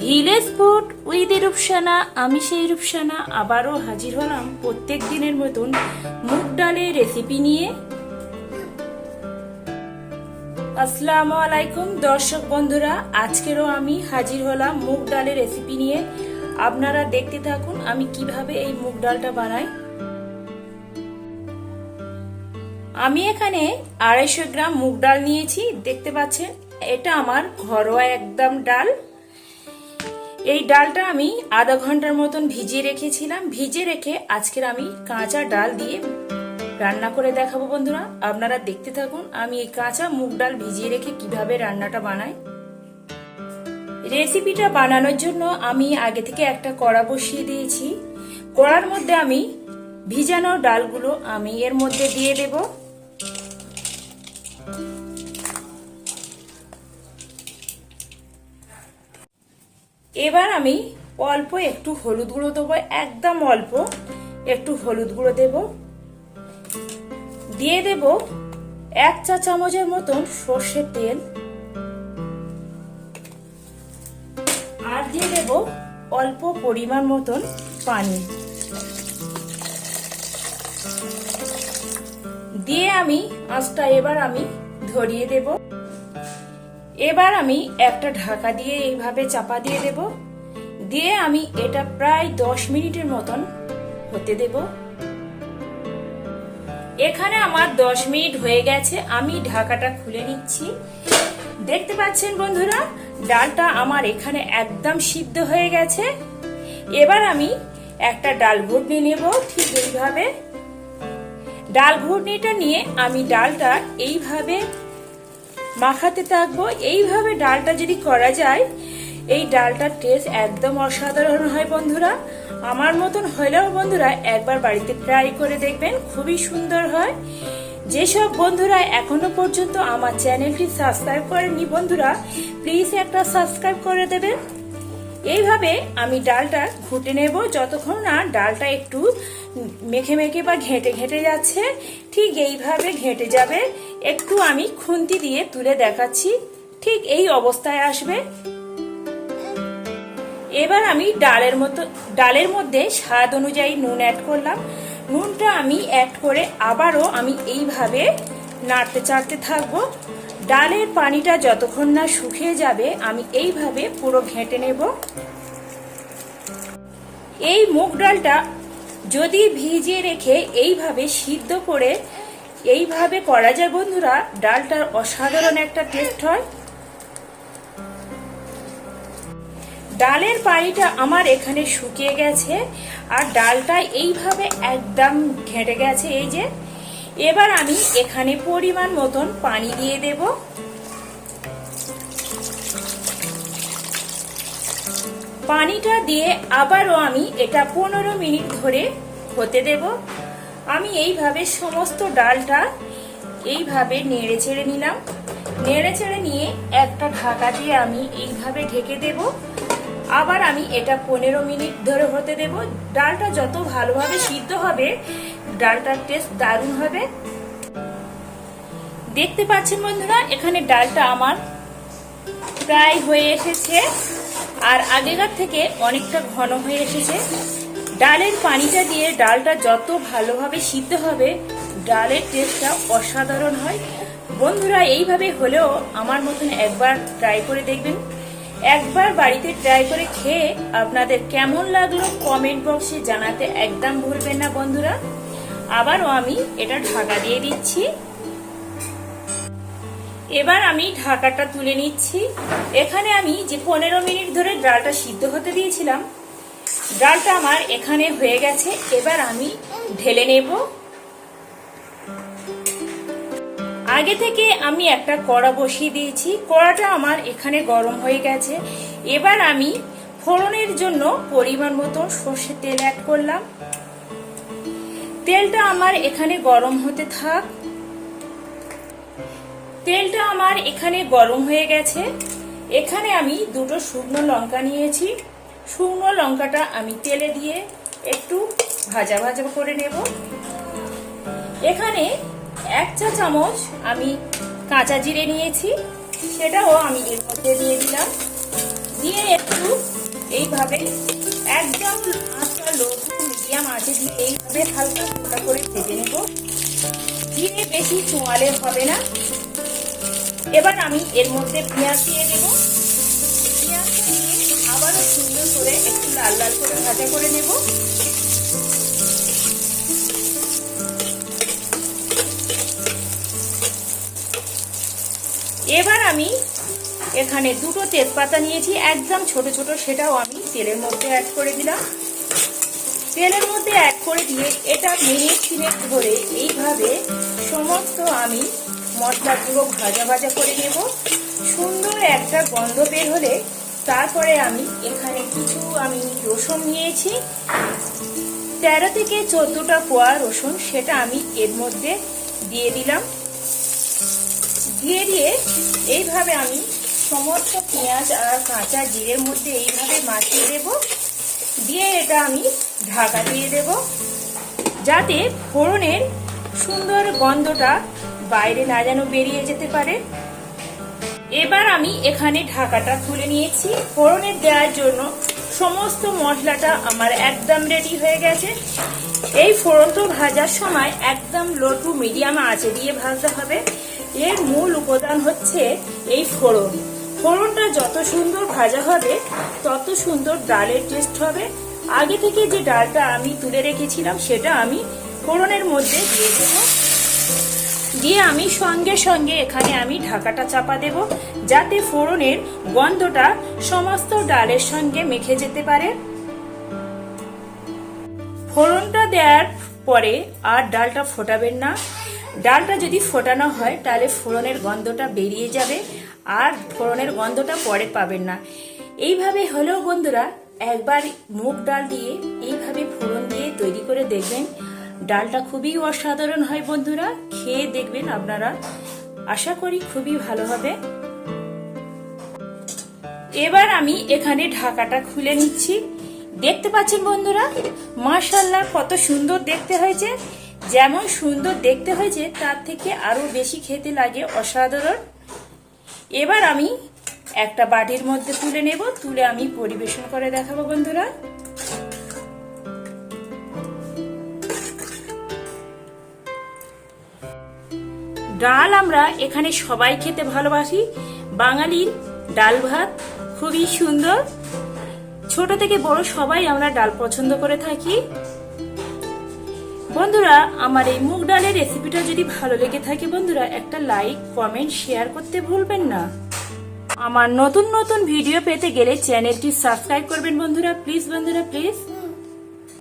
Village food with Rupsana, আমি সেই রূপসানা, আবারও হাজির হলাম প্রত্যেক দিনের মতন মুগ ডালের রেসিপি নিয়ে। আসসালামু আলাইকুম দর্শক বন্ধুরা, আজকেরও আমি হাজির হলাম মুগ ডালের রেসিপি নিয়ে। আপনারা দেখতে থাকুন আমি কীভাবে এই মুগ ডালটা বানাই। আমি এখানে আড়াইশো গ্রাম মুগ ডাল নিয়েছি, দেখতে পাচ্ছেন, এটা আমার ঘরোয়া একদম ডাল। এই ডালটা আমি আধা ঘণ্টার মতন ভিজিয়ে রেখেছিলাম। ভিজে রেখে আজকের আমি কাঁচা ডাল দিয়ে রান্না করে দেখাবো বন্ধুরা। আপনারা দেখতে থাকুন, আমি এই কাঁচা মুগ ডাল ভিজিয়ে রেখে কীভাবে রান্নাটা বানাই। রেসিপিটা বানানোর জন্য আমি আগে থেকে একটা কড়া বসিয়ে দিয়েছি। কড়ার মধ্যে আমি ভিজানো ডালগুলো আমি এর মধ্যে দিয়ে দেব। এবার আমি অল্প একটু হলুদ গুঁড়ো দেবো, একদম অল্প একটু হলুদ গুঁড়ো দেব। দিয়ে দেব এক চা চামচের মতন সর্ষের তেল। আর দিয়ে দেব অল্প পরিমাণ মতন পানি। দিয়ে আমি আঁচটা এবার আমি ধরিয়ে দেব। এবার আমি একটা ঢাকা দিয়ে এইভাবে চাপা দিয়ে দেব। দিয়ে আমি এটা প্রায় দশ মিনিটের মতন হতে দেব। এখানে আমার দশ মিনিট হয়ে গেছে, আমি ঢাকাটা খুলে নিচ্ছি। দেখতে পাচ্ছেন বন্ধুরা, ডালটা আমার এখানে একদম সিদ্ধ হয়ে গেছে। এবার আমি একটা ডাল ঘুটনি নেব ঠিক এইভাবে। ডাল ঘুটনিটা নিয়ে আমি ডালটা এইভাবে মাখাতে থাকব। এইভাবে ডালটা যদি করা যায়, এই ডালটার টেস্ট একদম অসাধারণ হয় বন্ধুরা। আমার মতন হলেও বন্ধুরা একবার বাড়িতে ট্রাই করে দেখবেন, খুবই সুন্দর হয়। যেসব বন্ধুরা এখনও পর্যন্ত আমার চ্যানেলটি সাবস্ক্রাইব করেনি বন্ধুরা প্লিজ একটা সাবস্ক্রাইব করে দেবেন। এইভাবে আমি ডালটা ঘুটে নেব। যতক্ষণ না ডালটা একটু মেখে মেখে বা ঘেঁটে ঘেঁটে যাচ্ছে, ঠিক এইভাবে ঘেঁটে যাবে। একটু আমি খুন্তি দিয়ে তুলে দেখাচ্ছি, ঠিক এই অবস্থায় আসবে। এবার আমি ডালের মতো, ডালের মধ্যে স্বাদ অনুযায়ী নুন অ্যাড করলাম। নুনটা আমি অ্যাড করে আবারও আমি এইভাবে নাড়তে চাড়তে থাকব। ডালের পানিটা যতক্ষণ না শুকিয়ে যাবে, আমি এইভাবে পুরো ঘেঁটে নেব। এই মুগ ডালটা যদি ভিজিয়ে রেখে এইভাবে সিদ্ধ করে, এইভাবে করা যায় বন্ধুরা, ডালটার অসাধারণ একটা টেস্ট হয়। ডালের পানিটা আমার এখানে শুকিয়ে গেছে, আর ডালটা এইভাবে একদম ঘেঁটে গেছে, এই যে। এবার আমি এখানে পরিমাণ মতন পানি দিয়ে দেব। পানিটা দিয়ে আবারও আমি এটা পনেরো মিনিট ধরে হতে দেব। আমি এইভাবে সমস্ত ডালটা এইভাবে নেড়ে ছেড়ে নিলাম। নেড়ে ছেড়ে নিয়ে একটা ঢাকা দিয়ে আমি এইভাবে ঢেকে দেব। আবার আমি এটা পনেরো মিনিট ধরে হতে দেব। ডালটা যত ভালোভাবে সিদ্ধ হবে, ডালটার টেস্ট দারুণ হবে। দেখতে পাচ্ছেন বন্ধুরা, এখানে ডালটা আমার প্রায় হয়ে এসেছে। আর আগেকার থেকে অনেকটা ঘন হয়ে এসেছে। ডালের পানিটা দিয়ে ডালটা যত ভালোভাবে সিদ্ধ হবে, ডালের টেস্টটা অসাধারণ হয়। বন্ধুরা, এইভাবে হলেও আমার মতন একবার ট্রাই করে দেখবেন। একবার বাড়িতে ট্রাই করে খেয়ে আপনাদের কেমন লাগল কমেন্ট বক্সে জানাতে একদম ভুলবেন না বন্ধুরা। আবারও আমি এটা ঢাকা দিয়ে দিচ্ছি। এবার আমি ঢাকাটা তুলে নিচ্ছি। এখানে আমি যে পনেরো মিনিট ধরে ডালটা সিদ্ধ হতে দিয়েছিলাম, ডালটা আমার এখানে হয়ে গেছে। এবার আমি ঢেলে নেব। আগে থেকে আমি একটা কড়া বসিয়ে দিয়েছি। কড়াটা আমার এখানে গরম হয়ে গেছে। এবার আমি ফোড়নের জন্য পরিমাণ মতো সর্ষের তেল অ্যাড করলাম। তেলটা আমার এখানে গরম হতে থাক। তেলটা আমার এখানে গরম হয়ে গেছে। এখানে আমি দুটো শুকনো লঙ্কা নিয়েছি। শুকনো লঙ্কাটা আমি তেলে দিয়ে একটু ভাজা ভাজা করে নেব। এখানে এক চা চামচ আমি কাঁচা জিরে নিয়েছি, সেটাও আমি এর মধ্যে দিয়ে দিলাম। দিয়ে একটু এইভাবে একদম আঁচটা লো মিডিয়াম আঁচে দিয়ে এইভাবে হালকা ফোটা করে ভেজে নেব। দিয়ে বেশি চোয়ালে হবে না। এবার আমি এর মধ্যে পেঁয়াজ দিয়ে দেব। পেঁয়াজটা দিয়ে আবারও সুন্দর করে একটু লাল লাল করে ভাজা করে নেব। এবার আমি এখানে দুটো তেজপাতা নিয়েছি, একদম ছোট ছোট, সেটাও আমি তেলের মধ্যে অ্যাড করে দিলাম। তেলের মধ্যে অ্যাড করে দিয়ে এটা মিনিট তিনেক ধরে এইভাবে সমস্ত আমি মশলা মশলাগুলো ভাজা ভাজা করে নেব। সুন্দর একটা গন্ধ বের হলে তারপরে আমি এখানে কিছু আমি রসুন নিয়েছি। তেরো থেকে চোদ্দোটা পোয়া রসুন সেটা আমি এর মধ্যে দিয়ে দিলাম। দিয়ে দিয়ে এইভাবে আমি সমস্ত পেঁয়াজ আর কাঁচা জিরের মধ্যে এইভাবে মাখিয়ে দেব। দিয়ে এটা আমি ঢাকা দিয়ে দেব। যাতে ফোড়নের সুন্দর গন্ধটা বাইরে না যেন বেরিয়ে যেতে পারে। এবার আমি এখানে ঢাকাটা খুলে নিয়েছি। ফোড়নের দেওয়ার জন্য সমস্ত মশলাটা আমার একদম রেডি হয়ে গেছে। এই ফোড়ন তো ভাজার সময় একদম লো টু মিডিয়াম আঁচে দিয়ে ভাজতে হবে। এর মূল উপাদান হচ্ছে এই ফোড়ন। ফোড়নটা যত সুন্দর ভাজা হবে, তত সুন্দর ডালের টেস্ট হবে। আগে থেকে যে ডালটা আমি তুলে রেখেছিলাম, সেটা আমি ফোড়নের মধ্যে দিয়ে দেবো। দিয়ে আমি সঙ্গে সঙ্গে এখানে আমি ঢাকাটা চাপা দেব, যাতে ফোড়নের গন্ধটা সমস্ত ডালের সঙ্গে মেখে যেতে পারে। ফোড়নটা দেওয়ার পরে আর ডালটা ফোটাবেন না। ডালটা যদি ফোটানো হয়, তাহলে ফোড়নের গন্ধটা বেরিয়ে যাবে আর ফোড়নের গন্ধটা পরে পাবেন না। এইভাবে হলেও বন্ধুরা, একবার মুগ ডাল দিয়ে এইভাবে ফোড়ন দিয়ে তৈরি করে দেখবেন, ডালটা খুবই অসাধারণ হয় বন্ধুরা। খেয়ে দেখবেন আপনারা। আশা করি খুবই ভালো হবে। এবার আমি এখানে ঢাকাটা খুলে নিচ্ছি। দেখতে পাচ্ছেন বন্ধুরা মাশাল্লাহ কত সুন্দর দেখতে হয়েছে। যেমন সুন্দর দেখতে হয়েছে, তার থেকে আরও বেশি খেতে লাগে অসাধারণ। এবার আমি একটা বাটির মধ্যে তুলে নেব, তুলে আমি পরিবেশন করে দেখাবো বন্ধুরা। ডাল আমরা এখানে সবাই খেতে ভালোবাসি। বাঙালির ডাল ভাত খুবই সুন্দর। ছোট থেকে বড় সবাই আমরা ডাল পছন্দ করে থাকি। বন্ধুরা, আমার এই মুগ ডালের রেসিপিটা যদি ভালো লেগে থাকে বন্ধুরা, একটা লাইক কমেন্ট শেয়ার করতে ভুলবেন না। আমার নতুন নতুন ভিডিও পেতে গেলে চ্যানেলটি সাবস্ক্রাইব করবেন বন্ধুরা প্লিজ বন্ধুরা প্লিজ